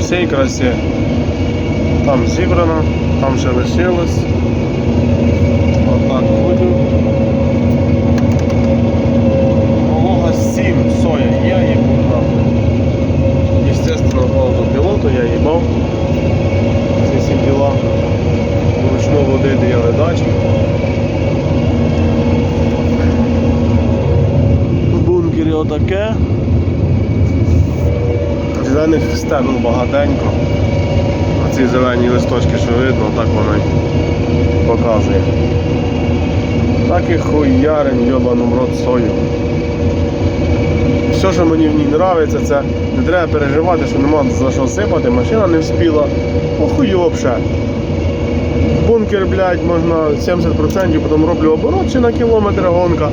всій красі. Там зібрано, там ще лишилось. Отак ходю. Волога 7 соя, я їбу нахуй. Естественно, автопілоту я їбав. Ці всі діла. Вручну водити я не дачу. В бункері отаке. Зелених стебел багатенько. А ці зелені листочки, що видно, так воно й показує. Так і хуярим йобану в рот сою. Все, що мені в ній подобається, це не треба переживати, що нема за що сипати, машина не вспіла. Похуйовше. Бункер, блядь, можна 70%, потім роблю оборот чи на кілометр гонка.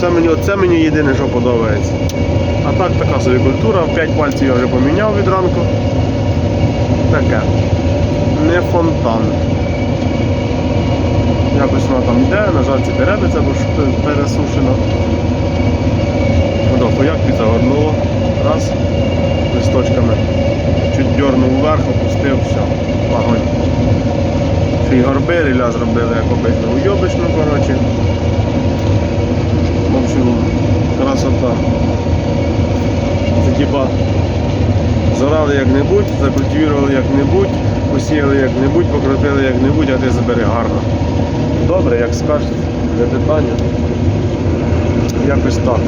Це мені, це мені єдине, що подобається. А так така собі культура, 5 пальців я вже поміняв від ранку. Таке. Не фонтан. Якось вона там йде, на жаль, це теребиться, бо ж пересушено. Да, хуяк підзагорнуло. Раз. Листочками. Чуть дьорнув вверх, опустив, все. Ще горби ріля зробили, як обично уйобично, коротше. В общем, красота. Це типа зорали як-небудь, закультивували як-небудь, посіяли як-небудь, покропили як-небудь, а ти забери гарно. Добре, як скажете, не питання. Якось так.